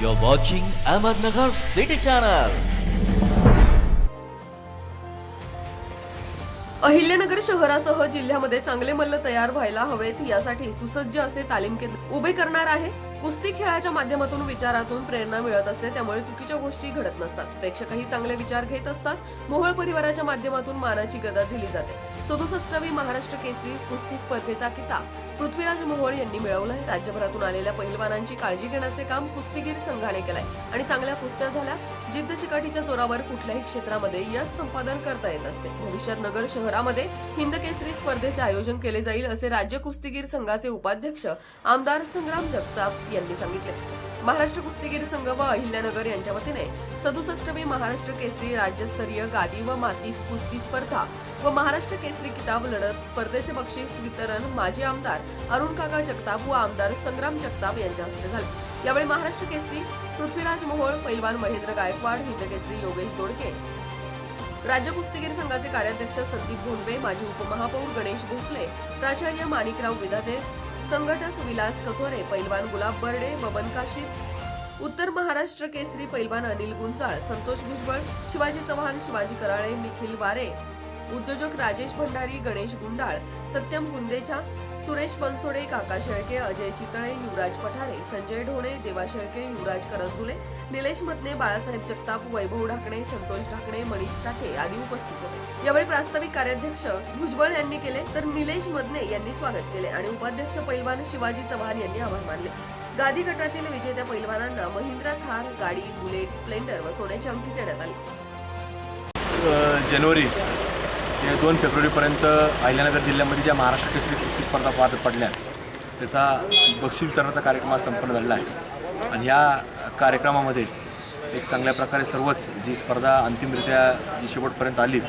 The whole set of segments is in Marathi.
You're watching Ahmednagar City Channel. Ahilyanagar शहरासह जिल्ह्यामध्ये चांगले मल्ल तयार व्हायला हवेत यासाठी सुसज्ज असे तालीम केंद्र उभे करणार आहे कुस्ती खेळाच्या माध्यमातून विचारातून प्रेरणा मिळत असते त्यामुळे चुकीच्या गोष्टी घडत नसतात. प्रेक्षकही चांगले विचार घेत असतात. मोहोळ परिवाराच्या माध्यमातून मानाची गदा दिली जाते. सदुसष्टावी महाराष्ट्र केसरी कुस्ती स्पर्धेचा किताब पृथ्वीराज मोहोळ यांनी मिळवलाय. राज्यभरातून आलेल्या पहिलवानांची काळजी घेण्याचे काम कुस्तीगीर संघाने केलंय. आणि चांगल्या कुस्त्या झाल्या जिद्द चिकाटीच्या जोरावर कुठल्याही क्षेत्रामध्ये यश संपादन करता येत असते भविष्यात नगर शहरामध्ये हिंद केसरी स्पर्धेचे आयोजन केले जाईल असे राज्य कुस्तीगीर संघाचे उपाध्यक्ष आमदार संग्राम जगताप यांनी सांगितले. महाराष्ट्र कुस्तीगीर संघ व अहिल्यानगर यांच्या वतीने सदुसष्टवी महाराष्ट्र केसरी राज्यस्तरीय गादी व माती कुस्ती स्पर्धा व महाराष्ट्र केसरी किताब लढत स्पर्धेचे बक्षीस वितरण माजी आमदार अरुण काका जगताप व आमदार संग्राम जगताप यांच्या हस्ते झाले. यावेळी महाराष्ट्र केसरी पृथ्वीराज मोहोळ पैलवान महेंद्र गायकवाड हिंद केसरी योगेश दोडके. राज्य कुस्तीगीर संघाचे कार्याध्यक्ष संदीप भोंडवे माजी उपमहापौर गणेश भोसले प्राचार्य माणिकराव विधाते संघटक विलास कथोरे पैलवान गुलाब बर्डे बबन काशीद उत्तर महाराष्ट्र केसरी पैलवान अनिल गुंचाळ संतोष भुजबळ शिवाजी चव्हाण शिवाजी कराळे निखिल वारे उद्योजक राजेश भंडारी गणेश गुंडाळ सत्यम गुंदेचा सुरेश बनसोडे काका शेळके अजय चितळे युवराज पठारे संजय ढोणे देवा शेळके युवराज करंजुले निलेश मदने बाळासाहेब जगताप वैभव ढाकणे संतोष ढाकणे मनीष साठे आदी उपस्थित होते. यावेळी प्रास्ताविक कार्याध्यक्ष भुजबळ यांनी केले तर निलेश मदने यांनी स्वागत केले आणि उपाध्यक्ष पैलवान शिवाजी चव्हाण यांनी आभार मानले. गादी गटातील विजेत्या पैलवानांना महिंद्रा थार गाडी बुलेट स्प्लेंडर व सोन्याची अंगठी देण्यात आली. जानेवारी दोन फेब्रुवारीपर्यंत अहिल्यानगर जिल्ह्यामध्ये ज्या महाराष्ट्र केसरी कुस्ती स्पर्धा पार पडल्या त्याचा बक्षीस वितरणाचा कार्यक्रम आज संपन्न झालेला आहे. आणि या कार्यक्रमामध्ये एक चांगल्या प्रकारे सर्वच जी स्पर्धा अंतिमरित्या जी शेवटपर्यंत आली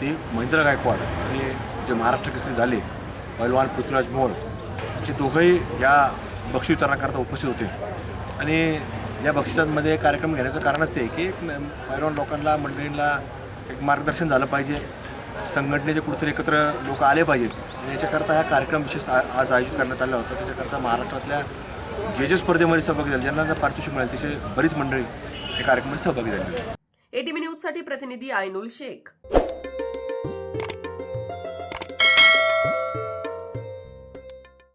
ती महेंद्र गायकवाड आणि जे महाराष्ट्र केसरी झाले पैलवान पृथ्वीराज मोहोळ जे दोघंही या बक्षीस वितरणाकरता उपस्थित होते. आणि या बक्षिसांमध्ये कार्यक्रम घेण्याचं कारणच ते की पैलवान लोकांना मंडळींना एक मार्गदर्शन झालं पाहिजे. संघटनेचे कुठेतरी एकत्र लोक आले पाहिजेत. याच्याकरता हा कार्यक्रम विशेष आज आयोजित करण्यात आला होता. त्याच्याकरता महाराष्ट्रातल्या जे जे स्पर्धेमध्ये सहभागी झाले ज्यांना पारितोषिक मिळाले त्याचे बरीच मंडळी या कार्यक्रमात सहभागी झाली. एटीव्ही न्यूजसाठी प्रतिनिधी आयनुल शेख.